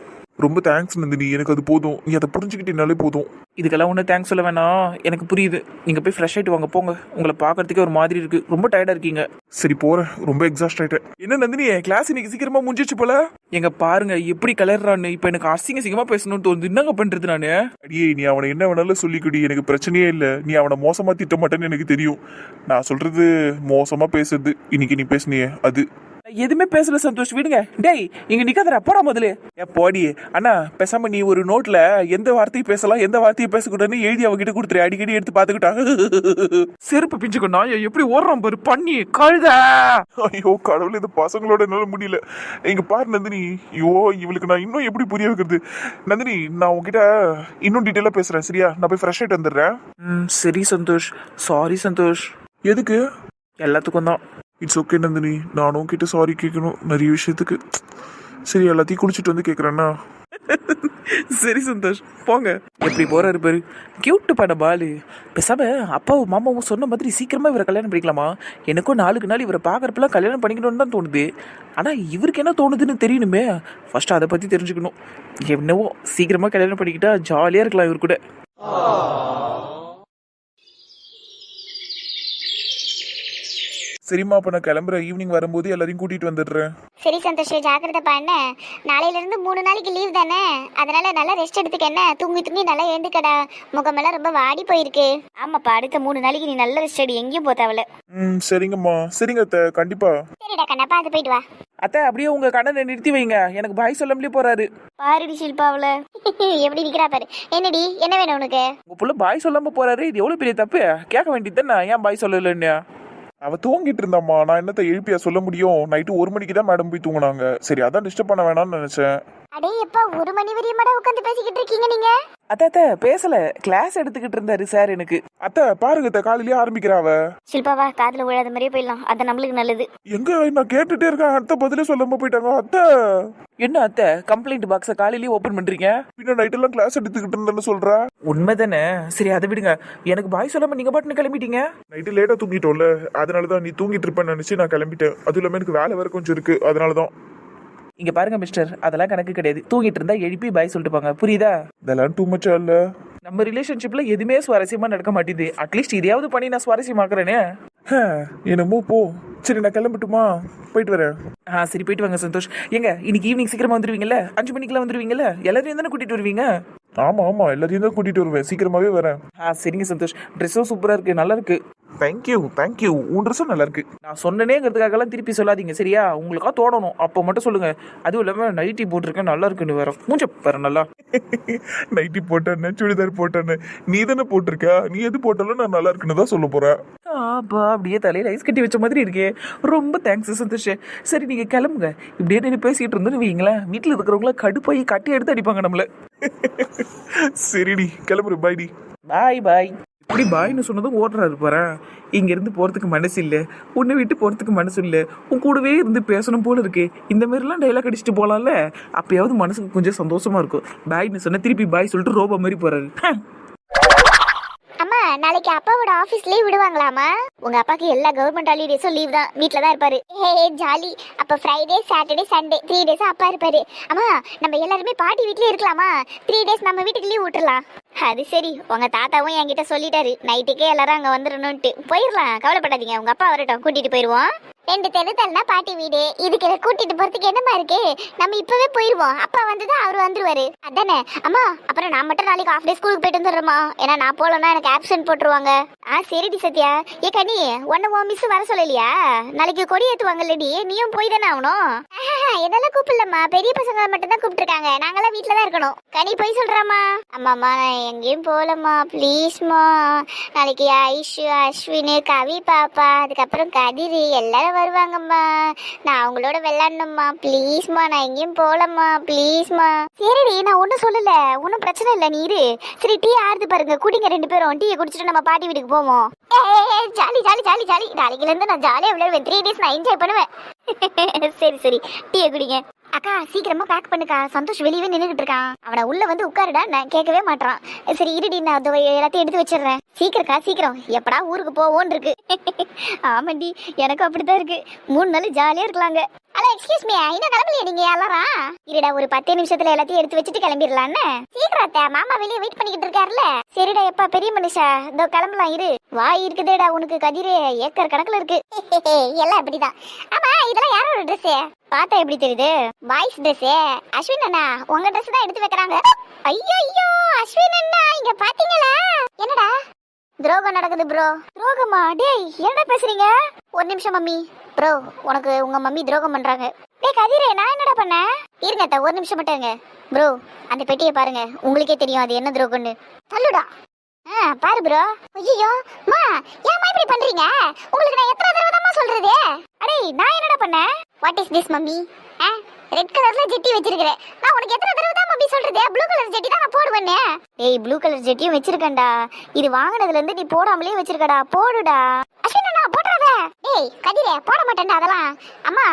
S4: ரொம்ப தேங்க்ஸ் நந்தினி. எனக்கு அது போதும். நீ அதை புரிஞ்சுக்கிட்டீனாலே போதும்.
S2: இதுக்கெல்லாம் ஒன்றும் தேங்க்ஸ் சொல்ல வேணாம். எனக்கு புரியுது. நீங்கள் போய் ஃப்ரெஷ் ஆகிட்டு வாங்க போங்க. உங்களை பார்க்கறதுக்கே ஒரு மாதிரி இருக்குது ரொம்ப டயர்டாக இருக்கீங்க.
S4: சரி போறேன். ரொம்ப எக்ஸாஸ்ட் ஆயிட்டேன்.
S5: என்ன நந்தினி கிளாஸ் இன்னைக்கு சீக்கிரமா முடிஞ்சிச்சு போல?
S2: எங்க பாருங்க எப்படி கலர்றான்னு இப்போ எனக்கு அசிங்க சிங்கமாக பேசணும்னு தோணுது. என்னங்க பண்ணுறது நான்?
S4: அடியே நீ அவனை என்ன வேணாலும் சொல்லிக்கடி. எனக்கு பிரச்சனையே இல்லை. நீ அவனை மோசமா திட்ட மாட்டேன்னு எனக்கு தெரியும். நான் சொல்றது மோசமா பேசுறது. இன்னைக்கு நீ பேசுனியே அது.
S2: எதுவுமே பேசல சந்தோஷ். விடுங்க. டேய் இங்க நிக்காதடா. போடா முதல்ல
S5: ஏ போடி. அண்ணா பேசாம நீ ஒரு நோட்ல எந்த வார்த்தையை பேசலாம் எந்த வார்த்தையை பேசக்கூடாதுன்னு எழுதி அவகிட்ட கொடுத்துரு. அடிக்கடி எடுத்து பாத்துக்கிட்டா
S2: செருப்பு பிஞ்சுக்கணும் எப்படி ஓடுறான் பாரு. பண்ணி கழுத.
S4: ஐயோ கடவுள் இந்த பசங்களோட என்னால முடியல. இங்க பாரு நந்தினி. ஐயோ இவளுக்கு நான் இன்னும் எப்படி புரிய வைக்கிறது? நந்தினி நான் உன்கிட்ட இன்னும் டீட்டெயிலா பேசுறேன் சரியா? நான் போய் ஃப்ரெஷ் ஆயிட்டு வந்துடுறேன்.
S2: ம் சரி சந்தோஷ். சாரி சந்தோஷ்.
S4: எதுக்கு?
S2: எல்லாத்துக்கும் தான்.
S4: இட்ஸ் ஓகே நந்தினி நானும் கிட்ட சாரி கேட்கணும் நிறைய விஷயத்துக்கு. சரி எல்லாத்தையும் குளிச்சுட்டு வந்து கேட்குறேன்னா
S2: சரி சந்தோஷ். போங்க. எப்படி போறாரு பாரு. கியூட்டு பண்ண பாலு. பேசாம அப்பாவும் மாமாவும் சொன்ன மாதிரி சீக்கிரமா இவரை கல்யாணம் பண்ணிக்கலாமா? எனக்கும் நாளுக்கு நாள் இவரை பார்க்கறப்பெல்லாம் கல்யாணம் பண்ணிக்கணும்னு தான் தோணுது. ஆனா இவருக்கு என்ன தோணுதுன்னு தெரியணுமே. ஃபர்ஸ்ட் அதை பத்தி தெரிஞ்சுக்கணும். என்னவோ சீக்கிரமா கல்யாணம் பண்ணிக்கிட்டா ஜாலியா இருக்கலாம் இவர் கூட.
S4: சரிம்மா அப்ப நான் கிளம்புறேன். ஈவினிங் வரும்போது எல்லாரையும் கூட்டிட்டு வந்துடுறேன்.
S1: சரி சந்தோஷ் ஜாக்கிரதைப்பா என்ன? நாளையில இருந்து மூணு நாளைக்கு லீவ் தானே? அதனால நல்லா ரெஸ்ட் எடுத்துக்க என்ன? தூங்கி தூங்கி நல்லா ஏந்துக்கடா. முகமெல்லாம் ரொம்ப வாடி போயிருக்கு.
S3: ஆமாப்பா அடுத்த மூணு நாளைக்கு நீ நல்ல ரெஸ்ட் எடு. எங்கேயும் போத்தாவல
S4: ம் சரிங்கம்மா. சரிங்க அத்தை. கண்டிப்பா.
S1: சரிடா கண்ணப்பா அது போயிட்டு வா.
S2: அத்தை அப்படியே உங்க கண்ணனை நிறுத்தி வைங்க. எனக்கு பாய் சொல்லாமலே போறாரு.
S3: பாருடி ஷில்பாவில்
S1: எப்படி நிக்கிறா பாரு. என்னடி? என்ன வேணும் உனக்கு?
S2: உங்க புள்ள பாய் சொல்லாம போறாரு. இது எவ்வளவு பெரிய தப்பு? கேட்க வேண்டியது தானே. ஏன் பாய் சொல்லலன்னு?
S4: அவ தூங்கிட்டு இருந்தாம்மா. நான் என்னத்த எழுப்பியா சொல்ல முடியும்? நைட்டு ஒரு மணிக்கு தான் மேடம் போய் தூங்குனாங்க. சரி அதான் டிஸ்டர்ப் பண்ண வேணாம்னு நினைச்சேன்.
S1: அடே எப்பா ஒரு மணி வரை உட்காந்து பேசிக்கிட்டு இருக்கீங்க நீங்க?
S2: அத்தை அத்தை பேசல. கிளாஸ் எடுத்துக்கிட்டு இருந்தாரு சார் எனக்கு.
S4: அத்தை பாருங்க அத்தை காலையிலேயே ஆரம்பிக்கிறா அவ.
S3: ஷில்பாவா காதில் விழாத மாதிரியே போயிடலாம். அது நம்மளுக்கு நல்லது.
S4: எங்க நான் கேட்டுட்டே இருக்கேன்? அத்தை பதிலே சொல்லாம போயிட்டாங்க. அத்தை!
S2: என்ன அத்தை? கம்ப்ளைண்ட் பாக்ஸை காலையிலேயே ஓபன் பண்றீங்க?
S4: பின்ன நைட் எல்லாம் கிளாஸ் எடுத்துக்கிட்டு இருந்தேன்னு சொல்ற.
S2: உண்மைதானே? சரி அதை விடுங்க. எனக்கு பாய் சொல்லாம நீங்க பாட்டுன்னு கிளம்பிட்டீங்க?
S4: நைட்டு லேட்டா தூங்கிட்டோம்ல. அதனாலதான் நீ தூங்கிட்டு இருப்பேன்னு நினைச்சு நான் கிளம்பிட்டேன். அதுவும் இல்லாம எனக்கு வேலை வேற கொஞ்சம் இருக்கு. அதனாலதான்.
S2: இங்க பாருங்க மிஸ்டர் அதெல்லாம் கணக்கு கிடையாது. தூங்கிட்டு இருந்தா எழுப்பி பாய் சொல்லிட்டு போங்க. புரியுதா?
S4: இதெல்லாம் டூ மச்சா இல்ல?
S2: நம்ம ரிலேஷன்ஷிப்ல எதுவுமே சுவாரஸ்யமா நடக்க மாட்டேது. அட்லீஸ்ட் இதையாவது பண்ணி நான் சுவாரஸ்யமாக்குறேனே.
S4: என்னமோ போ. சரி நான் கிளம்பட்டுமா? போயிட்டு வரேன்.
S2: ஆ சரி போயிட்டு வாங்க சந்தோஷ். ஏங்க இன்னைக்கு ஈவினிங் சீக்கிரமா வந்துருவீங்கல்ல? அஞ்சு மணிக்கெல்லாம் வந்துருவீங்கல்ல? எல்லாரையும் தானே கூட்டிட்டு வருவீங்க?
S4: ஆமா ஆமா எல்லாரையும் தான் கூட்டிட்டு வருவேன். சீக்கிரமாவே வரேன்.
S2: ஆ சரிங்க சந்தோஷ். ட்ரெஸ்ஸும் சூப்பரா இருக்கு நல்லா இருக்கு.
S4: தேங்க்யூ தேங்க்யூ உன் ட்ரெஸ்ஸும் நல்லா இருக்கு.
S2: நான் சொன்னனேங்கிறதுக்காகலாம் திருப்பி சொல்லாதீங்க சரியா? உங்களுக்கா தோணணும் அப்போ மட்டும் சொல்லுங்க. அதுவும் இல்லாம நைட்டி போட்டிருக்கேன் நல்லா இருக்குன்னு வேற. மூஞ்ச பாரு நல்லா.
S4: நைட்டி போட்டேன்னு சுடிதார் போட்டேன்னு. நீ தானே போட்டிருக்க? நீ எது போட்டாலும் நான் நல்லா இருக்குன்னு தான் சொல்ல போறேன்.
S2: ஆப்பா அப்படியே தலையில ஐஸ் கட்டி வச்ச மாதிரி இருக்கே. ரொம்ப தேங்க்ஸ் சந்தோஷ். சரி நீங்க கிளம்புங்க. இப்படியே நீங்க பேசிட்டு இருந்தோன்னு வைங்களேன் வீட்டில் இருக்கிறவங்கள கடுப்பாயி கட்டி எடுத்து அடிப்பாங்க நம்மள.
S4: சரிடி கிளம்புற பாய்டி
S2: பாய் பாய் இப்படி பாய்னு சொன்னதும் ஓடுறாரு பாரு. இங்க இருந்து போறதுக்கு மனசு இல்ல. உன்னை விட்டு போறதுக்கு மனசு இல்ல. உன் கூடவே இருந்து பேசணும் போல இருக்கு. இந்த மாதிரிலாம் டைலாக் அடிச்சுட்டு போலாம்ல? அப்பயாவது மனசுக்கு கொஞ்சம் சந்தோஷமா இருக்கும். பாய்னு சொன்னால் திருப்பி பாய் சொல்லிட்டு ரோபா மாதிரி போறாரு.
S1: அம்மா நாளைக்கு அப்பாவோட ஆபீஸ் லீவ் விடுவாங்களாமா உங்க அப்பாக்கு எல்லா கவர்மெண்ட் ஹாலிடேஸும் லீவ் தான். வீட்ல தான் இருப்பாரு. Hey jolly. அப்ப Friday Saturday Sunday three days அப்பா இருப்பாரு. அம்மா நம்ம எல்லாருமே பாட்டி வீட்லயே இருக்கலாமா? த்ரீ டேஸ் நம்ம வீட்டுக்கு லீவ் விட்டுலாம் அது சரி. உங்க தாத்தாவும் என்கிட்ட சொல்லிட்டாரு. நைட்டுக்கே எல்லாரும் அங்க வந்துடணும்ட்டு போயிடலாம் கவலைப்படாதீங்க. உங்க அப்பா வரட்டும். கூட்டிட்டு போயிருவோம். ரெண்டு தெரு பாட்டி வீடு. இதுக்கு கூட்டிட்டு போறதுக்கு என்னமா இருக்கு? நம்ம இப்பவே போயிருவோம். அப்பா வந்துதான் அவர் வந்துருவாரு. அதானே? அம்மா அப்புறம் நான் மட்டும் நாளைக்கு ஆஃப் டே ஸ்கூலுக்கு போயிட்டு வந்துடுறோமா ஏன்னா நான் போலன்னா எனக்கு ஆப்சன்ட் போட்டுருவாங்க. ஆ சரிடி சத்யா. ஏ கனி உன்ன உன் மிஸ் வர சொல்லலையா? நாளைக்கு கொடி ஏத்துவாங்கல்லடி. நீயும் போய் தானே ஆகணும். இதெல்லாம் கூப்பிடலம்மா. பெரிய பசங்க மட்டும் தான் கூப்பிட்டுருக்காங்க. நாங்களாம் வீட்டில் தான் இருக்கணும். கனி போய் சொல்கிறாம்மா அம்மாம்மா நான் எங்கேயும் போகலம்மா. ப்ளீஸ்மா நாளைக்கு ஐஷு அஸ்வின் கவி பாப்பா அதுக்கப்புறம் கதிர் எல்லாரும் வருவாங்கம்மா. நான் அவங்களோட விளையாடணும்மா. ப்ளீஸ்மா நான் எங்கேயும் போகலம்மா. ப்ளீஸ்மா சரிடி நான் ஒன்றும் சொல்லல. ஒன்றும் பிரச்சனை இல்லை நீ இரு. சரி டீ ஆறுது பாருங்க. குடிங்க ரெண்டு பேரும். டீயை குடிச்சிட்டு நம்ம பாட்டி வீட்டுக்கு போவோம். Jolly jolly jolly jolly. நாளைக்குல இருந்து நான் ஜாலியாக விளையாடுவேன் த்ரீ டேஸ் நான் என்ஜாய் பண்ணுவேன். சரி சரி. டீயை குடிங்க. அக்கா சீக்கிரமா பேக் பண்ணுக்கா. சந்தோஷ் வெளியவே நின்றுகிட்டு இருக்கான். அவனை உள்ள வந்து உட்காருடா நான் கேட்கவே மாட்டான் சரி இருடி நான் அதை எல்லாத்தையும் எடுத்து வச்சிடுறேன். சீக்கிரக்கா சீக்கிரம். எப்படா ஊருக்கு போவோன்னு இருக்கு ஆமாண்டி எனக்கும் அப்படித்தான் இருக்கு. மூணு நாள் ஜாலியா இருக்கலாங்க. எக்ஸ்கியூஸ் மீ இன்னும் கிளம்பலையே நீங்க எல்லாரும்? இருடா ஒரு பத்து நிமிஷத்துல எல்லாத்தையும் எடுத்து வச்சுட்டு கிளம்பிடலான்னு. சீக்கிரத்த அத்தை மாமா வெளியே வெயிட் பண்ணிக்கிட்டு இருக்காருல்ல. சரிடா எப்பா பெரிய மனுஷா. இதோ கிளம்பலாம் இரு. வாய் இருக்குதேடா உனக்கு கதிரே. ஏக்கர் கணக்குல இருக்கு. எல்லாம் அப்படிதான். ஆமா இதெல்லாம் யாரோட ட்ரெஸ் பார்த்தா எப்படி தெரியுது? பாய்ஸ் ட்ரெஸ் அஸ்வின் அண்ணா உங்க ட்ரெஸ் தான் எடுத்து வைக்கிறாங்க. ஐயோ ஐயோ அஸ்வின் அண்ணா இங்க பாத்தீங்களா என்னடா? துரோகம் நடக்குது ப்ரோ துரோகமா? டேய் என்னடா பேசுறீங்க? ஒரு நிமிஷம் மம்மி. ப்ரோ உனக்கு உங்க மம்மி துரோகம் பண்றாங்க. டேய் கதிரே நான் என்னடா பண்ணேன் இருங்க அத்தை, ஒரு நிமிஷம் மட்டும் இருங்க. ப்ரோ அந்த பெட்டியை பாருங்க. உங்களுக்கே தெரியும் அது என்ன துரோகம்னு. தள்ளுடா. ஆ பாரு ப்ரோ ஐயோ மா ஏம்மா இப்படி பண்றீங்க? உங்களுக்கு நான் எத்தனை தடவை தான் சொல்றது? அடே நான் என்னடா பண்ணேன் வாட் இஸ் திஸ் மம்மி? ஆ? ரெட் கலர்ல ஜெட்டி வச்சிருக்கிறேன். நான் உனக்கு எத்தனை தடவை தான் மம்மி சொல்றது? ப்ளூ கலர் ஜெட்டி தான் நான் போடுவேனே டேய் ப்ளூ கலர் ஜெட்டியும் வச்சிருக்கேன்டா. இது வாங்குனதுல இருந்து நீ போடாமலே வச்சிருக்கடா. போடுடா. அண்ணா போடுறாத டேய் கதிரே போட மாட்டேன்டா அதெல்லாம். அம்மா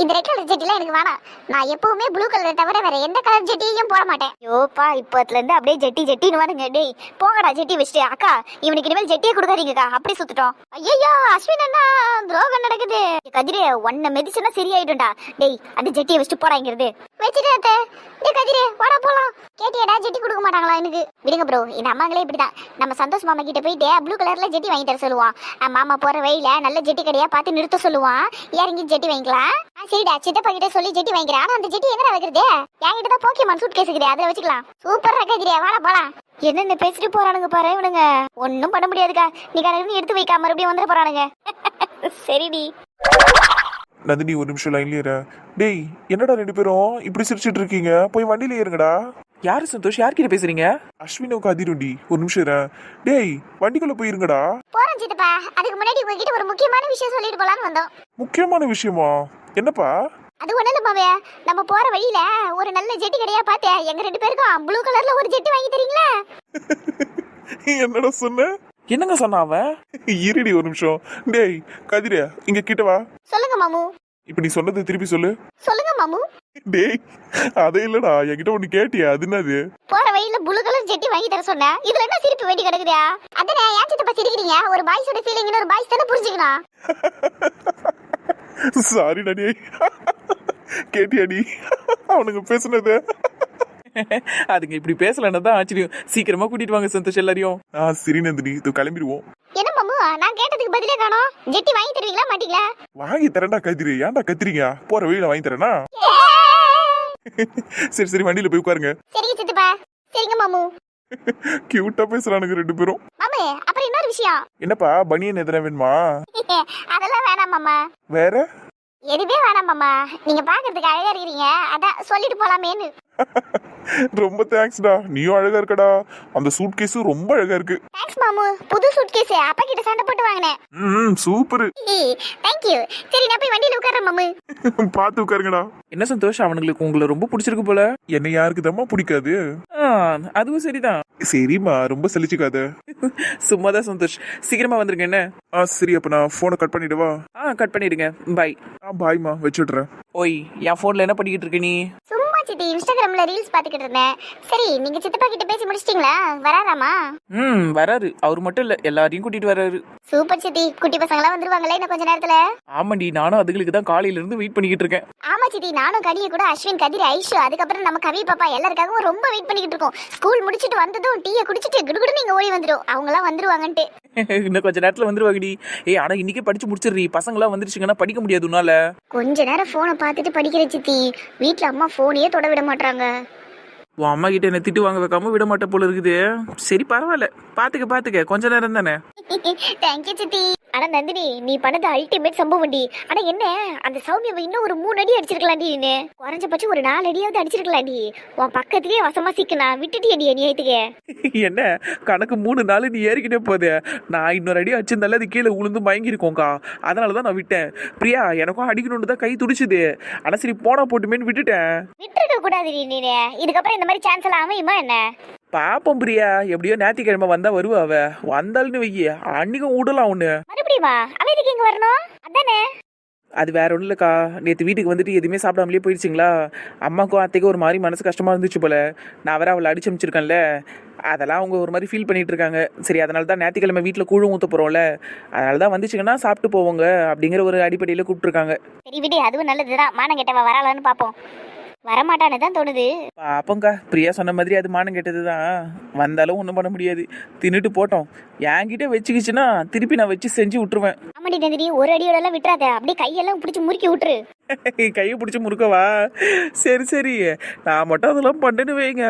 S1: இந்த ரெட் கலர் ஜெட்டிலாம் எனக்கு வேணாம். நான் எப்பவுமே ப்ளூ கலர் தவிர வேற எந்த கலர் ஜெட்டியையும் போட மாட்டேன். யோப்பா இப்பத்துல இருந்து அப்படியே ஜெட்டி ஜெட்டின்னு வாடுங்க. டேய் போங்கடா ஜெட்டி வச்சுட்டு. அக்கா இவனுக்கு இனிமேல் ஜெட்டியே கொடுக்காதீங்கக்கா. அப்படி சுத்துட்டோம். ஐயோ அஸ்வின் அண்ணா துரோகம் நடக்குது. கதிரே ஒன்ன மெதிச்சுன்னா சரியாயிடும்டா. டேய் அந்த ஜெட்டியை வச்சுட்டு போடாங்கிறது வச்சுட்டு டேய் கதிரே வாடா போலாம். கேட்டியாடா ஜெட்டி கொடுக்க மாட்டாங்களா எனக்கு? விடுங்க ப்ரோ இந்த அம்மாங்களே இப்படிதான். நம்ம சந்தோஷ் மாமா கிட்ட போயிட்டு ப்ளூ கலர்ல ஜெட்டி வாங்கி தர சொல்லுவான். அஹ் மாமா போற வை வழியில நல்ல ஜெட்டி கடையா பார்த்து நிறுத்த சொல்லுவான். இறங்கி ஜெட்டி வாங்கிக்கலாம் ஆ, சரிடா சித்தப்பா கிட்ட சொல்லி ஜெட்டி வாங்கிக்கிறேன். ஆனா அந்த ஜெட்டி எங்கடா வைக்கிறது? என்கிட்ட தான் போக்கியமான் சூட் கேஸ் இருக்குது. அதை வச்சுக்கலாம். சூப்பர் கதிரியா வாடா போலாம். என்னென்ன பேசிட்டு போறானுங்க பாரு இவனுங்க. ஒன்னும் பண்ண முடியாதுக்கா. நீ கடற்கனு எடுத்து வைக்காம மறுபடியும் வந்துட போறானுங்க. சரிடி.
S4: நந்தினி ஒரு நிமிஷம் லைன்ல இரு. டேய் என்னடா ரெண்டு பேரும் இப்படி சிரிச்சிட்டு இருக்கீங்க? போய் வண்டியில ஏறுங்கடா.
S2: யாரு சந்தோஷ்? யார்கிட்ட பேசுறீங்க?
S4: அஸ்வினுக்கு அதிருண்டி. ஒரு நிமிஷம் டேய் வண்டிக்குள்ள போயிருங்கடா.
S1: போறோம் சித்தப்பா அதுக்கு முன்னாடி உங்ககிட்ட ஒரு முக்கியமான விஷயம் சொல்லிட்டு போலான்னு வந்தோம்.
S4: முக்கியமான விஷயமா? என்னப்பா?
S1: அது ஒண்ணு இல்ல மாவே நம்ம போற வழியில ஒரு நல்ல ஜெட்டி கடையா பார்த்தேன் எங்க ரெண்டு பேருக்கும் ப்ளூ கலர்ல ஒரு ஜெட்டி வாங்கி தரீங்களா?
S4: என்னடா சொன்ன?
S2: என்னங்க சொன்னான் அவன்?
S4: இருடி ஒரு நிமிஷம். டேய் கதிர இங்க கிட்ட வா.
S1: சொல்லுங்க மாமு.
S4: இப்ப நீ சொன்னதை திருப்பி சொல்லு.
S1: சொல்லுங்க மாமு.
S4: டேய் அதே இல்லடா என்கிட்ட ஒண்ணு கேட்டியா? அது என்னது?
S1: போற வழியில ப்ளூ கலர் ஜெட்டி வாங்கி தர சொன்னேன் இதுல என்ன சிரிப்பு வேண்டி கிடக்குதா அதானே ஏன் சித்தப்பா சிரிக்கிறீங்க? ஒரு பாய்ஸோட ஃபீலிங் ஒரு பாய்ஸ் தானே புரிஞ்சுக்கணும்.
S4: சாரிடா டேய். கேட்டியாடி அவனுங்க பேசுனது.
S2: அதுங்க இப்படி பேசலன்னு தான் ஆச்சரியம். சீக்கிரமா கூட்டிட்டு வாங்க சந்தோஷ் எல்லாரையும்.
S4: ஆ சரி நந்தினி இது கிளம்பிடுவோம்.
S1: என்ன நான் கேட்டதுக்கு பதிலே காணோம். ஜெட்டி வாங்கி தருவீங்களா மாட்டீங்களா?
S4: வாங்கி தரேன்டா கதிரு. ஏன்டா கத்திரிங்க போற வழியில வாங்கி தரேனா? சரி சரி வண்டியில போய் உட்காருங்க.
S1: சரிங்க சித்தப்பா. சரிங்க மாமு.
S4: கியூட்டா பேசுறானுங்க ரெண்டு பேரும்.
S1: மாமு அப்புறம் இன்னொரு விஷயம்.
S4: என்னப்பா பனியன் எதனா வேணுமா?
S1: அதெல்லாம் வேணாம் மாமா.
S4: வேற?
S1: எதுவுமே வேணாம் மாமா. நீங்க பாக்குறதுக்கு அழகா இருக்கிறீங்க. அதான் சொல்லிட்டு போலாமேன்னு.
S4: ரொம்ப தேங்க்ஸ்டா நீயும் அழகா இருக்கடா. அந்த சூட் கேஸும் ரொம்ப அழகா இருக்கு.
S1: தேங்க்ஸ் மாமு. புது சூட்கேஸ் அப்பா கிட்ட சண்டை போட்டு வாங்கினேன்.
S4: ம் சூப்பர்
S1: தேங்க்யூ சரி நான் போய் வண்டியில உட்கார்றேன் மாமு.
S4: பார்த்து உட்காருங்கடா.
S2: என்ன சந்தோஷ் அவனுங்களுக்கு உங்களை ரொம்ப பிடிச்சிருக்கு போல.
S4: என்னை யாருக்கு தம்மா பிடிக்காது
S2: அதுவும் சரிதான்.
S4: சரிம்மா ரொம்ப சலிச்சுக்காத.
S2: சும்மாதான் சந்தோஷ். சீக்கிரமா வந்துருங்க என்ன?
S4: ஆ சரி அப்ப நான் போனை கட் பண்ணிடவா
S2: ஆ கட் பண்ணிடுங்க. பை
S4: ஆ பாய்மா வச்சுடுறேன்.
S2: ஓய் என் ஃபோன்ல என்ன பண்ணிக்கிட்டு இருக்க நீ?
S1: சும்மா சித்தி இன்ஸ்டாகிராம்ல ரீல்ஸ் பாத்துக்கிட்டு இருந்தேன். சரி நீங்க சித்தப்பா கிட்ட பேசி முடிச்சிட்டீங்களா? வராராமா?
S2: ம் வராரு. அவர் மட்டும் இல்ல எல்லாரையும் கூட்டிட்டு வராரு.
S1: சூப்பர் சித்தி குட்டி பசங்களா வந்துருவாங்களே இன்னும் கொஞ்ச நேரத்துல.
S2: ஆமாண்டி நானும் அதுகளுக்கு தான் காலையில இருந்து வெயிட் பண்ணிக்கிட்டு இருக்கேன்.
S1: ஆமா சித்தி நானும் கனியை கூட அஸ்வின் கதிர் ஐஷு அதுக்கப்புறம் நம்ம கவி பாப்பா எல்லாருக்காகவும் ரொம்ப வெயிட் பண்ணிக்கிட்டு இருக்கோம். ஸ்கூல் முடிச்சிட்டு வந்ததும் டீயை குடிச்சிட்டு குடுகுடு நீங்க ஓடி வந்துரும். அவங்க எல்லாம் வந்துருவாங்கன்ட்டு.
S2: இன்னும் கொஞ்ச நேரத்துல வந்துருவாங்கடி. ஏய் ஆனா இன்னைக்கே படிச்சு முடிச்சிடுறீ. பசங்களாம் வந்துருச்சுங்கன்னா படிக்க முடியாது உன்னால.
S1: கொஞ்ச நேரம் போனை பார்த்துட்டு படிக்கிற சித்தி. வீட்ல அம்மா போனையே தொட விட மாட்டாங்க
S2: உன் அம்மா கிட்ட என்ன திட்டு வாங்க வைக்காம விட மாட்டேன் போல இருக்குது. சரி பரவாயில்ல. பாத்துக்க பாத்துக்க. கொஞ்ச நேரம் தானே?
S1: தேங்க்யூ சித்தி. ஆனா நந்தினி நீ பண்ணது அல்டிமேட் சம்பவம்டி ஆனா என்ன அந்த சௌமியாவை இன்னும் ஒரு மூணு அடி அடிச்சிருக்கலாம்டி நீ. குறைஞ்சபட்சம் ஒரு நாலு அடியாவது அடிச்சிருக்கலாம்டி உன் பக்கத்துலயே வசமா சிக்கனா விட்டுட்டி அடி அநியாயத்துக்கு
S2: என்ன கணக்கு மூணு நாள் நீ ஏறிக்கிட்டே போதே. நான் இன்னொரு அடி அடிச்சிருந்தால அது கீழே உளுந்து மயங்கிருக்கோங்க்கா அதனால தான் நான் விட்டேன். பிரியா எனக்கும் அடிக்கணும்னு தான் கை துடிச்சுது. ஆனா சரி போனா போட்டுமேன்னு விட்டுட்டேன்.
S1: விட்டுருக்க கூடாது நீ இதுக்கப்புறம் இந்த மாதிரி சான்ஸ் எல்லாம் அமையுமா என்ன?
S2: பாப்போம் பிரியா. எப்படியோ ஞாயிற்றுக்கிழமை வந்தா வருவா அவ. வந்தாள்னு வைய. அன்னைக்கும் விடலாம் ஒண்ணு.
S1: மறுபடியுமா அவ எதுக்கு இங்க வரணும்? அதானே?
S2: அது வேற ஒன்றும் இல்லைக்கா. நேற்று வீட்டுக்கு வந்துட்டு எதுவுமே சாப்பிடாமலே போயிடுச்சிங்களா அம்மாக்கும் அத்தைக்கும் ஒரு மாதிரி மனசு கஷ்டமா இருந்துச்சு போல. நான் வேற அவளை அடிச்சு அமைச்சிருக்கேன்ல. அதெல்லாம் அவங்க ஒரு மாதிரி ஃபீல் பண்ணிட்டு இருக்காங்க. சரி அதனால தான் ஞாயிற்றுக்கிழமை வீட்டில் கூழ் ஊற்ற போகிறோம்ல அதனால தான் வந்துச்சுங்கன்னா சாப்பிட்டு போவோங்க அப்படிங்கிற ஒரு அடிப்படையில் கூப்பிட்டுருக்காங்க.
S1: சரி விடு. அதுவும் நல்லதுதான். மானம் கெட்டவ வராளான்னு பாப்போம். வரமாட்டான்னு தான் தோணுது.
S2: பாப்போங்க்கா பிரியா சொன்ன மாதிரி அது மானம் கெட்டது தான் வந்தாலும் ஒன்றும் பண்ண முடியாது. தின்னுட்டு போட்டோம். என்கிட்ட வச்சுக்கிச்சுன்னா திருப்பி நான் வச்சு செஞ்சு விட்டுருவேன்.
S1: ஆமாடி நந்தினி ஒரு அடியோட எல்லாம் விட்டுறாத. அப்படியே கையெல்லாம் பிடிச்சி முறுக்கி விட்டுரு.
S2: கையை பிடிச்சி முறுக்கவா? சரி சரி. நான் மட்டும் அதெல்லாம் பண்ணேன்னு வைங்க.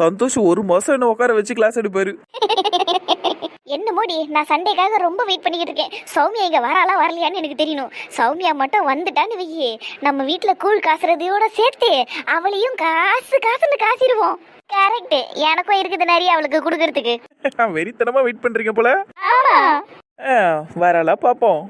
S2: சந்தோஷ் ஒரு மாதம் என்ன உட்கார வச்சு கிளாஸ் எடுப்பாரு.
S1: என்ன மோடி நான் சண்டேக்காக ரொம்ப வெயிட் பண்ணிக்கிட்டு இருக்கேன். சௌமியா இங்க வராளா வரலையான்னு எனக்கு தெரியணும். சௌமியா மட்டும் வந்துட்டான்னு வையே. நம்ம வீட்ல கூழ் காசுறதையோட சேர்த்து அவளையும் காசு காசுன்னு காசிடுவோம் கரெக்ட் எனக்கும் இருக்குது நிறைய அவளுக்கு கொடுக்கறதுக்கு.
S2: வெறித்தனமா வெயிட் பண்றீங்க போல.
S1: ஆமா.
S2: ஆ, வரலாம் பார்ப்போம்